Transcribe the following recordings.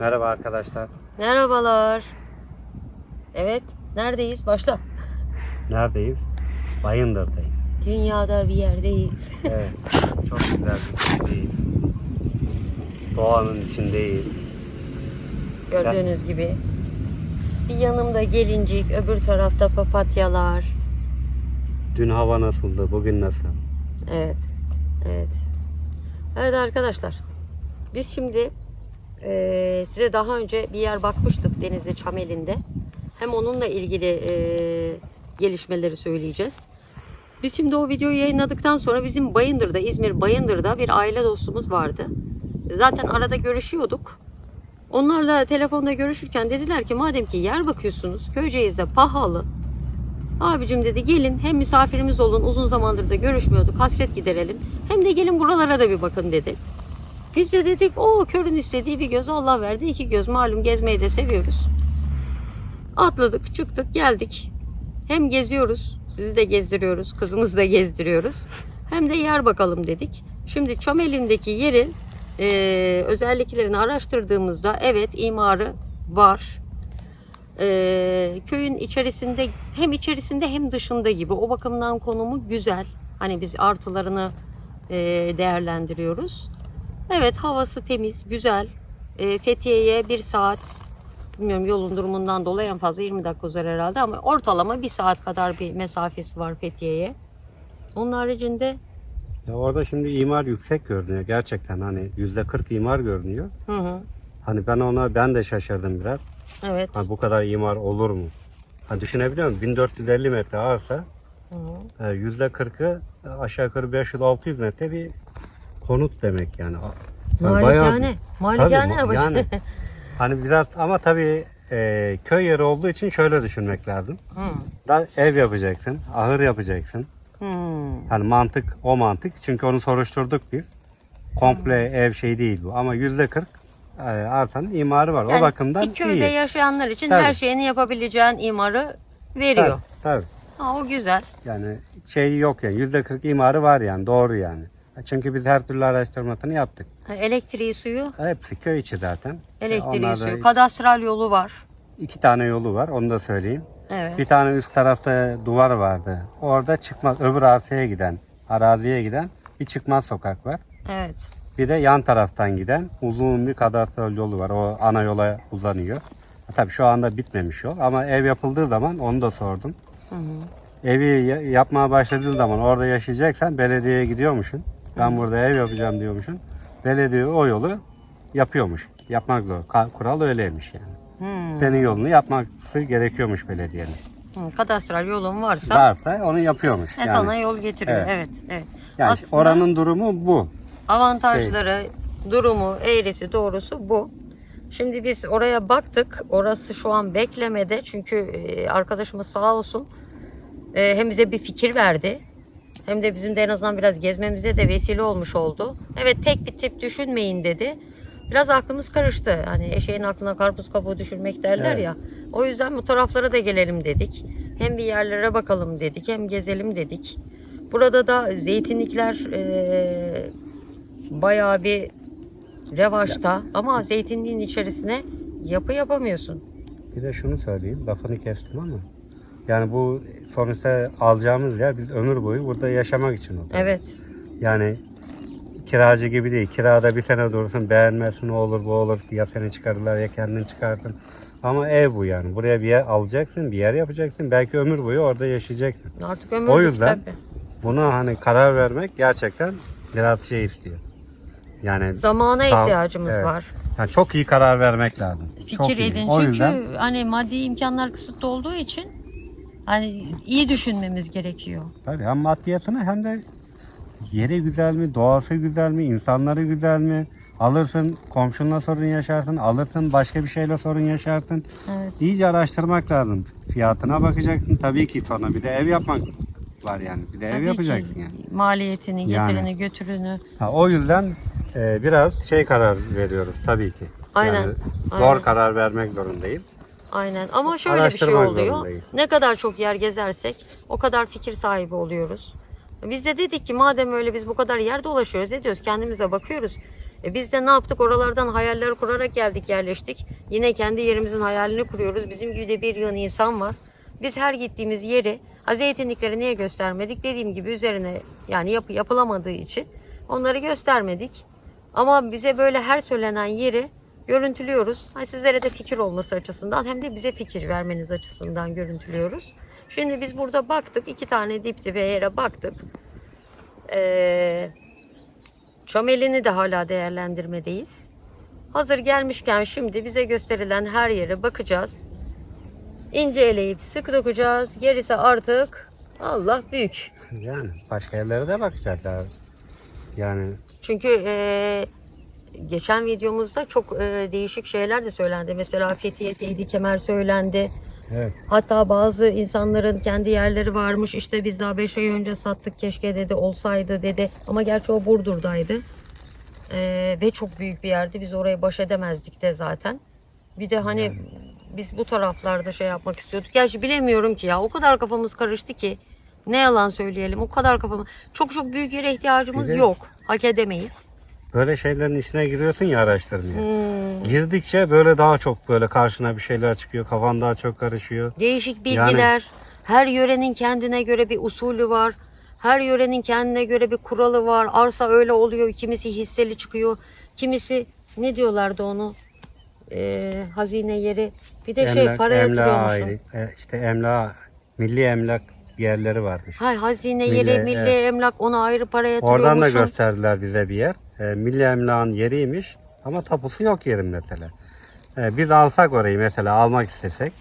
Merhaba arkadaşlar. Merhabalar. Evet, neredeyiz? Başla. Neredeyim? Bayındır'dayım. Dünyada bir yerdeyiz. Evet. Çok güzel bir köydeyiz. Doğanın içindeyiz. Gördüğünüz gibi. Bir yanımda gelincik, öbür tarafta papatyalar. Dün hava nasıldı? Bugün nasıl? Evet, evet. Evet arkadaşlar, biz şimdi eee, size daha önce bir yer bakmıştık Denizli Çameli'nde. Hem onunla ilgili eee, gelişmeleri söyleyeceğiz. Biz şimdi o videoyu yayınladıktan sonra bizim Bayındır'da, İzmir Bayındır'da bir aile dostumuz vardı. Zaten arada görüşüyorduk. Onlarla telefonda görüşürken dediler ki madem ki yer bakıyorsunuz Köyceğiz'de pahalı. Abicim dedi gelin hem misafirimiz olun uzun zamandır da görüşmüyorduk hasret giderelim. Hem de gelin buralara da bir bakın dedi. Biz de dedik o körün istediği bir göz Allah verdi iki göz malum gezmeyi de seviyoruz. Atladık çıktık geldik. Hem geziyoruz sizi de gezdiriyoruz kızımızı da gezdiriyoruz. Hem de yer bakalım dedik. Şimdi Çameli'ndeki yerin eee, özelliklerini araştırdığımızda evet imarı var. Ee, köyün içerisinde hem içerisinde hem dışında gibi o bakımdan konumu güzel. Hani biz artılarını e, değerlendiriyoruz. Evet havası temiz, güzel. E, Fethiye'ye bir saat bilmiyorum yolun durumundan dolayı en fazla 20 dakika uzar herhalde ama ortalama bir saat kadar bir mesafesi var Fethiye'ye. Onun haricinde Ya orada şimdi imar yüksek görünüyor gerçekten hani yüzde 40 imar görünüyor. hı hı, Hani ben ona ben de şaşırdım biraz. evet. Hani bu kadar imar olur mu? Ha düşünebiliyor musun? 1450 metre arsa e, yüzde 40'ı aşağı yukarı 500-600 metre bir konut demek yani. Yani bayağı- Malikane. Malikane Tabii, yani. Hani biraz ama tabii e, köy yeri olduğu için şöyle düşünmek lazım. Hı. Da ev yapacaksın, ahır yapacaksın. Hmm. Hani mantık o mantık. Çünkü onu soruşturduk biz. Komple ev şey değil bu ama yüzde 40 e, arsanın imarı var. o Yani bakımdan bir köyde iyi. yaşayanlar için Tabii. her şeyini yapabileceğin imarı veriyor. Tabii, tabii. Ha, o güzel. Yani şey yok yani yüzde 40 imarı var yani doğru yani. Çünkü biz her türlü araştırmasını yaptık. Ha, Elektriği, suyu, Hepsi köy içi zaten. elektriği, Onlarda suyu, kadastral yolu var. iki tane yolu var onu da söyleyeyim. Evet. Bir tane üst tarafta duvar vardı. Orada çıkmaz öbür arsaya giden, araziye giden bir çıkmaz sokak var. Evet. Bir de yan taraftan giden uzun bir kadastral yolu var. O ana yola uzanıyor. Ha, Tabii şu anda bitmemiş yol ama ev yapıldığı zaman onu da sordum. Hı hı. Evi ya- yapmaya başladığın zaman orada yaşayacaksan belediyeye gidiyormuşsun. Ben burada ev yapacağım diyormuşsun. Belediye o yolu yapıyormuş. Yapmak zor. Kural öyleymiş yani. Hmm. Senin yolunu yapması gerekiyormuş belediyenin. Hı, Kadastral yolun varsa Varsa onu yapıyormuş. e, Yani, sana yol getiriyor. Evet. Evet. evet. yani Aslında oranın durumu bu. avantajları, durumu, eğrisi, doğrusu bu. Şimdi biz oraya baktık. Orası şu an beklemede. Çünkü e, arkadaşımız sağ olsun e, hem bize bir fikir verdi. Hem de bizim de en azından biraz gezmemize de vesile olmuş oldu. Evet tek bir tip düşünmeyin dedi. Biraz aklımız karıştı. Hani eşeğin aklına karpuz kabuğu düşürmek derler Evet. ya. O yüzden bu taraflara da gelelim dedik. Hem bir yerlere bakalım dedik hem gezelim dedik. Burada da zeytinlikler e, bayağı bir revaçta ama zeytinliğin içerisine yapı yapamıyorsun. Bir de şunu söyleyeyim. Lafını kestim ama. Yani bu sonuçta alacağımız yer biz ömür boyu burada yaşamak için oluyor. Evet. Yani kiracı gibi değil. Kirada bir sene durursun beğenmezsin o olur bu olur. Ya seni çıkarırlar ya kendin çıkartın. Ama ev bu yani. Buraya bir yer alacaksın, bir yer yapacaksın. Belki ömür boyu orada yaşayacaksın. Artık ömür O yüzden tabii. Buna hani karar vermek gerçekten biraz şey istiyor. Yani, Zamana Tam- ihtiyacımız evet. var. yani çok iyi karar vermek lazım. çok Fikir iyi. edin. O Çünkü yüzden hani maddi imkanlar kısıtlı olduğu için hani iyi düşünmemiz gerekiyor. tabii hem maddiyatını hem de yeri güzel mi, doğası güzel mi, insanları güzel mi? Alırsın komşunla sorun yaşarsın, alırsın başka bir şeyle sorun yaşarsın. Evet. İyice araştırmak lazım. Fiyatına bakacaksın tabii ki sonra bir de ev yapmak var yani. Bir de ev Tabii yapacaksın ki yani. maliyetini, Yani. getirini, götürünü. Ha, o yüzden e, biraz şey karar veriyoruz tabii ki. Aynen, Yani zor aynen. karar vermek zorundayım. Aynen ama şöyle bir şey oluyor. zorundayız. Ne kadar çok yer gezersek o kadar fikir sahibi oluyoruz. Biz de dedik ki madem öyle biz bu kadar yer dolaşıyoruz ediyoruz kendimize bakıyoruz. E biz de ne yaptık? Oralardan hayaller kurarak geldik, yerleştik. Yine kendi yerimizin hayalini kuruyoruz. Bizim gibi de bir yığın insan var. Biz her gittiğimiz yeri, ha zeytinlikleri niye göstermedik? Dediğim gibi üzerine yani yapı yapılamadığı için onları göstermedik. Ama bize böyle her söylenen yeri görüntülüyoruz. Ha, sizlere de fikir olması açısından hem de bize fikir vermeniz açısından görüntülüyoruz. Şimdi biz burada baktık. iki tane dip dibe yere baktık. Ee, Çamelini de hala değerlendirmedeyiz. Hazır gelmişken şimdi bize gösterilen her yere bakacağız. İnce eleyip sık dokacağız. Gerisi artık Allah büyük. Yani başka yerlere de bakacağız abi. Yani Çünkü eee, geçen videomuzda çok eee, değişik şeyler de söylendi. Mesela Fethiye Seydi Kemer söylendi. evet. Hatta bazı insanların kendi yerleri varmış. İşte biz daha 5 ay önce sattık keşke dedi olsaydı dedi. Ama gerçi o Burdur'daydı. Eee, ve çok büyük bir yerdi. Biz orayı baş edemezdik de zaten. Bir de hani biz bu taraflarda şey yapmak istiyorduk. Gerçi bilemiyorum ki ya. O kadar kafamız karıştı ki. Ne yalan söyleyelim. O kadar kafamız. Çok çok büyük yere ihtiyacımız de- yok. Hak edemeyiz. Böyle şeylerin içine giriyorsun ya araştırmaya. Hmm. Girdikçe böyle daha çok böyle karşına bir şeyler çıkıyor. Kafan daha çok karışıyor. Değişik bilgiler. Her yörenin kendine göre bir usulü var. Her yörenin kendine göre bir kuralı var. Arsa öyle oluyor. Kimisi hisseli çıkıyor. Kimisi ne diyorlardı onu? Ee, hazine yeri. Bir de şey Emlak- para emlağa yatırıyormuşsun. ait. E, işte emlak, milli emlak yerleri varmış. Hayır hazine Milli, yeri, milli evet. emlak ona ayrı para yatırıyormuşsun. Oradan da gösterdiler bize bir yer. E, milli emlakın yeriymiş ama tapusu yok yerin mesela. E, biz alsak orayı mesela almak istesek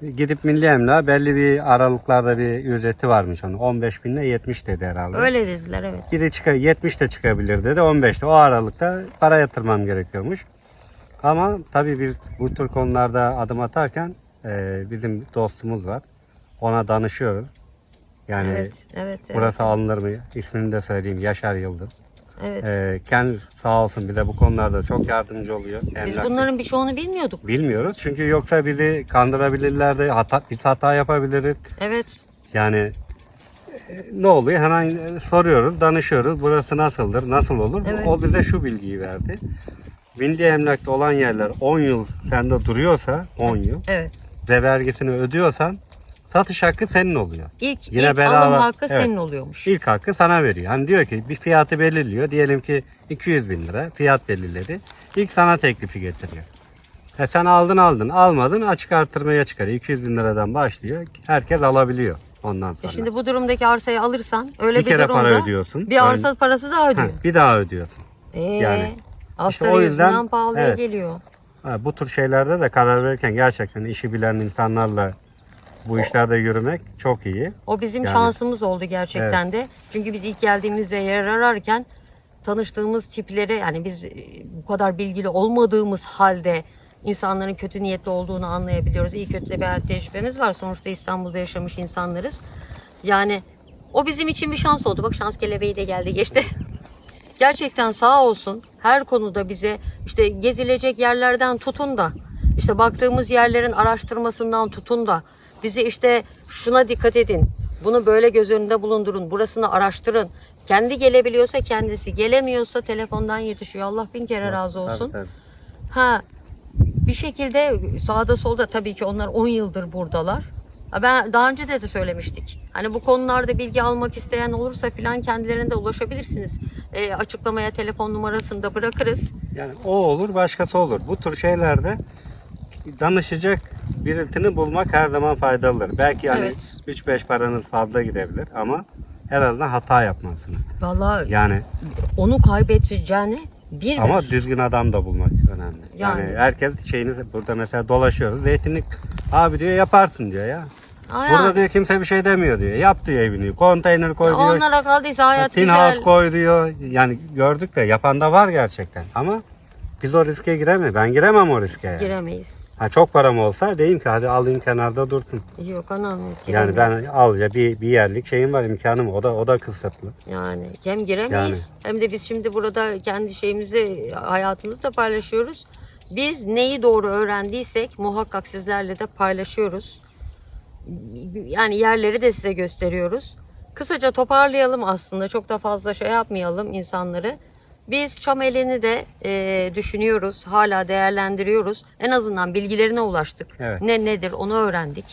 gidip milli emlak belli bir aralıklarda bir ücreti varmış onun. 15 bin ile 70 dedi herhalde. Öyle dediler evet. Gidi çıka 70 de çıkabilir dedi. 15'te o aralıkta para yatırmam gerekiyormuş. Ama tabii biz bu tür konularda adım atarken e, bizim dostumuz var. Ona danışıyoruz. Yani evet, evet, evet. burası alınır mı? İsmini de söyleyeyim. Yaşar Yıldız. Evet. E, kendisi sağ olsun bize bu konularda çok yardımcı oluyor. Biz Emlakçı. bunların birçoğunu bilmiyorduk. bilmiyoruz. Çünkü yoksa bizi kandırabilirlerdi. Hata, biz hata yapabiliriz. Evet. Yani e, ne oluyor? Hemen e, soruyoruz, danışıyoruz. Burası nasıldır, nasıl olur? Evet. O bize şu bilgiyi verdi. Milli emlakta olan yerler 10 yıl sende duruyorsa, 10 yıl Evet. ve vergisini ödüyorsan satış hakkı senin oluyor. İlk, Yine ilk bedava- alım hakkı evet. senin oluyormuş. İlk hakkı sana veriyor. Hani diyor ki bir fiyatı belirliyor. Diyelim ki 200 bin lira fiyat belirledi. İlk sana teklifi getiriyor. E sen aldın aldın almadın açık artırmaya çıkarıyor. 200 bin liradan başlıyor. Herkes alabiliyor ondan E sonra. şimdi bu durumdaki arsayı alırsan öyle bir bir, kere durumda para ödüyorsun. bir arsa parası daha ödüyor. Ha, bir daha ödüyorsun. Ee, yani asgari o yüzden- pahalıya evet. geliyor. Ha, bu tür şeylerde de karar verirken gerçekten işi bilen insanlarla bu işlerde yürümek çok iyi. O bizim Yani- şansımız oldu gerçekten de. Çünkü biz ilk geldiğimizde yer ararken tanıştığımız tiplere yani biz e, bu kadar bilgili olmadığımız halde insanların kötü niyetli olduğunu anlayabiliyoruz. İyi kötü de bir tecrübemiz var. Sonuçta İstanbul'da yaşamış insanlarız. Yani o bizim için bir şans oldu. Bak şans kelebeği de geldi geçti. Gerçekten sağ olsun her konuda bize işte gezilecek yerlerden tutun da işte baktığımız yerlerin araştırmasından tutun da bize işte şuna dikkat edin. Bunu böyle göz önünde bulundurun. Burasını araştırın. Kendi gelebiliyorsa kendisi, gelemiyorsa telefondan yetişiyor. Allah bin kere razı olsun. Tabii, tabii. Ha bir şekilde sağda solda tabii ki onlar 10 yıldır buradalar. Ben daha önce de, de söylemiştik. Hani bu konularda bilgi almak isteyen olursa filan kendilerine de ulaşabilirsiniz. E, açıklamaya telefon numarasını da bırakırız. Yani o olur başkası olur. Bu tür şeylerde danışacak birisini bulmak her zaman faydalıdır. Belki hani Evet. 3-5 paranız fazla gidebilir ama azından hata yapmazsınız. Vallahi Yani onu kaybedeceğine bir ama düzgün adam da bulmak önemli. Yani, Yani. herkes şeyini burada mesela dolaşıyoruz. Zeytinlik abi diyor yaparsın diyor ya. Aa, Burada diyor kimse bir şey demiyor diyor. Yap diyor evini. Konteyner koy diyor. onlara kaldıysa hayat Tin güzel. house koy diyor. Yani gördük de yapan da var gerçekten. Ama biz o riske giremeyiz. Ben giremem o riske. Yani. Giremeyiz. Ha, çok param olsa diyeyim ki hadi alayım kenarda dursun. Yok anam Yani giremeyiz. ben alca bir, bir yerlik şeyim var imkanım o da o da kısıtlı. Yani hem giremeyiz hem de biz şimdi burada kendi şeyimizi hayatımızda paylaşıyoruz. Biz neyi doğru öğrendiysek muhakkak sizlerle de paylaşıyoruz. Yani yerleri de size gösteriyoruz. Kısaca toparlayalım aslında çok da fazla şey yapmayalım insanları. Biz Çameli'ni de e, düşünüyoruz, hala değerlendiriyoruz. En azından bilgilerine ulaştık. Evet. Ne nedir onu öğrendik.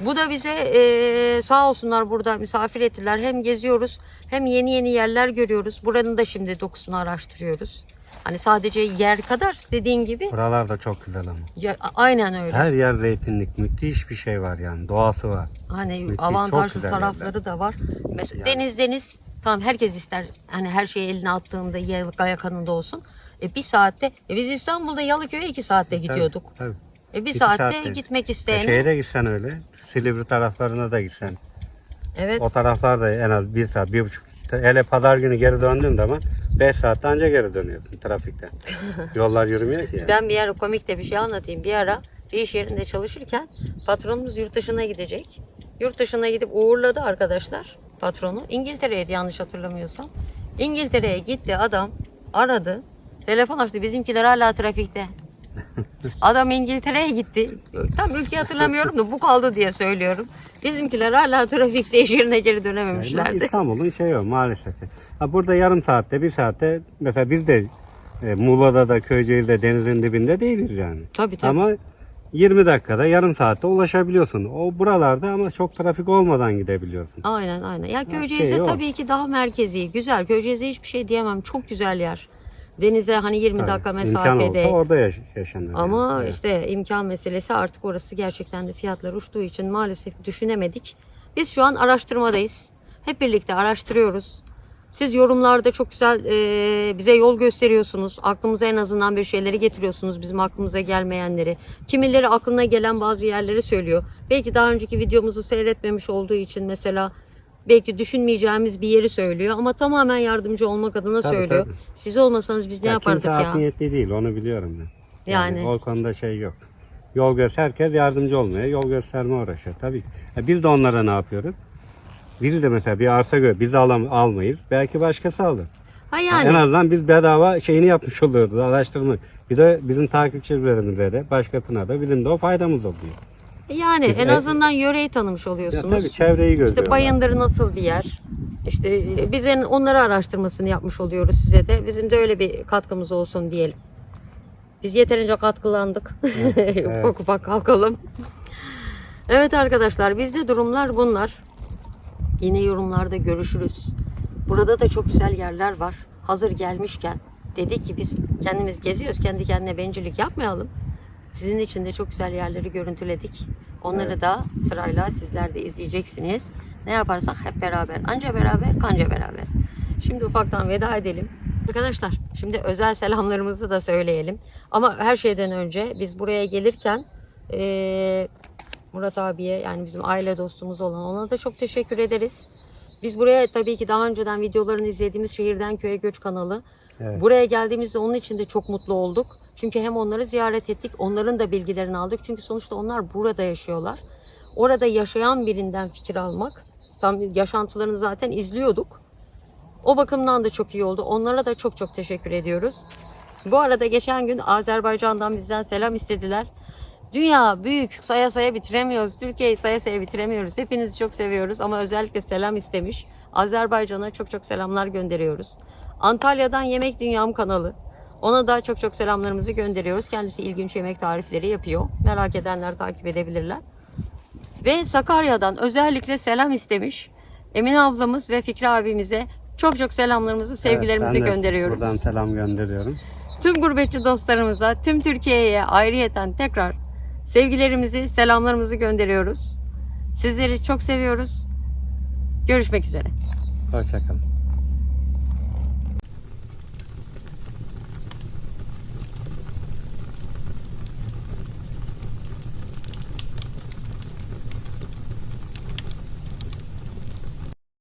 Bu da bize e, sağ olsunlar burada misafir ettiler. Hem geziyoruz hem yeni yeni yerler görüyoruz. Buranın da şimdi dokusunu araştırıyoruz. Hani sadece yer kadar dediğin gibi Buralar da çok güzel ama. ya, aynen öyle. Her yer zeytinlik. Müthiş bir şey var yani. Doğası var. Hani Müthiş, avantajlı tarafları da var. Mesela Yani. deniz deniz tamam herkes ister hani her şeyi eline attığında yaya kanında olsun. E bir saatte e biz İstanbul'da Yalıköy'e iki saatte gidiyorduk. Tabii. E bir İki saatte saatte. gitmek E isteyene. şeye de gitsen öyle. Silivri taraflarına da gitsen. evet. O taraflar da en az bir saat, bir buçuk. Hele pazar günü geri döndüğün zaman 5 saatte anca geri dönüyorsun trafikten. Yollar yürümüyor ki yani. Ben bir ara komik de bir şey anlatayım. Bir ara bir iş yerinde çalışırken patronumuz yurt dışına gidecek. Yurt dışına gidip uğurladı arkadaşlar patronu. İngiltere'ydi yanlış hatırlamıyorsam. İngiltere'ye gitti adam aradı. Telefon açtı bizimkiler hala trafikte. Adam İngiltere'ye gitti. Tam ülke hatırlamıyorum da bu kaldı diye söylüyorum. Bizimkiler hala trafikte iş yerine geri dönememişlerdi. İstanbul'un şeyi o maalesef. Ha, burada yarım saatte, bir saatte mesela biz de e, Muğla'da da Köyceğiz'de denizin dibinde değiliz yani. Tabii tabii. Ama 20 dakikada, yarım saatte ulaşabiliyorsun. O buralarda ama çok trafik olmadan gidebiliyorsun. Aynen aynen. Ya şey Köyceğiz'de yok. tabii ki daha merkezi. Güzel. Köyceğiz'de hiçbir şey diyemem. Çok güzel yer. Denize hani 20 Tabii, dakika İmkan mesafede. olsa orada yaş- yaşanır. yani. Ama Evet. işte imkan meselesi artık orası gerçekten de fiyatlar uçtuğu için maalesef düşünemedik. Biz şu an araştırmadayız. Hep birlikte araştırıyoruz. Siz yorumlarda çok güzel e, bize yol gösteriyorsunuz. Aklımıza en azından bir şeyleri getiriyorsunuz. Bizim aklımıza gelmeyenleri. Kimileri aklına gelen bazı yerleri söylüyor. Belki daha önceki videomuzu seyretmemiş olduğu için mesela belki düşünmeyeceğimiz bir yeri söylüyor. Ama tamamen yardımcı olmak adına Tabii, söylüyor. tabii. Siz olmasanız biz ne Ya yapardık kimse ya? art niyetli değil onu biliyorum ben. Yani. O konuda şey yok. Yol göster, herkes yardımcı olmaya, yol gösterme uğraşıyor tabii. ki. Ya biz de onlara ne yapıyoruz? Biri de mesela bir arsa gör, biz alam, almayız. Belki başkası alır. Ha En yani. azından biz bedava şeyini yapmış oluyoruz, araştırma. Bir de bizim takipçilerimize de, başkasına da bizim de o faydamız oluyor. Yani Biz en ev- azından yöreyi tanımış Ya oluyorsunuz. tabii çevreyi gözlüyorlar. İşte Bayındır nasıl bir yer? İşte e, biz en- onları araştırmasını yapmış oluyoruz size de. Bizim de öyle bir katkımız olsun diyelim. Biz yeterince katkılandık. ufak ufak kalkalım. Evet arkadaşlar bizde durumlar bunlar. Yine yorumlarda görüşürüz. Burada da çok güzel yerler var. Hazır gelmişken dedik ki biz kendimiz geziyoruz. Kendi kendine bencillik yapmayalım. Sizin için de çok güzel yerleri görüntüledik. Onları Evet. da sırayla sizler de izleyeceksiniz. Ne yaparsak hep beraber. Anca beraber, kanca beraber. Şimdi ufaktan veda edelim. Arkadaşlar şimdi özel selamlarımızı da söyleyelim. Ama her şeyden önce biz buraya gelirken eee, Murat abiye yani bizim aile dostumuz olan ona da çok teşekkür ederiz. Biz buraya tabii ki daha önceden videolarını izlediğimiz Şehirden Köye Göç kanalı. Evet. Buraya geldiğimizde onun için de çok mutlu olduk. Çünkü hem onları ziyaret ettik, onların da bilgilerini aldık. Çünkü sonuçta onlar burada yaşıyorlar. Orada yaşayan birinden fikir almak, tam yaşantılarını zaten izliyorduk. O bakımdan da çok iyi oldu. Onlara da çok çok teşekkür ediyoruz. Bu arada geçen gün Azerbaycan'dan bizden selam istediler. Dünya büyük saya saya bitiremiyoruz. Türkiye'yi saya saya bitiremiyoruz. Hepinizi çok seviyoruz ama özellikle selam istemiş. Azerbaycan'a çok çok selamlar gönderiyoruz. Antalya'dan Yemek Dünyam kanalı. Ona da çok çok selamlarımızı gönderiyoruz. Kendisi ilginç yemek tarifleri yapıyor. Merak edenler takip edebilirler. Ve Sakarya'dan özellikle selam istemiş. Emine ablamız ve Fikri abimize çok çok selamlarımızı, sevgilerimizi Evet, gönderiyoruz. Buradan selam gönderiyorum. Tüm gurbetçi dostlarımıza, tüm Türkiye'ye ayrıyeten tekrar sevgilerimizi, selamlarımızı gönderiyoruz. Sizleri çok seviyoruz. Görüşmek üzere. Hoşçakalın.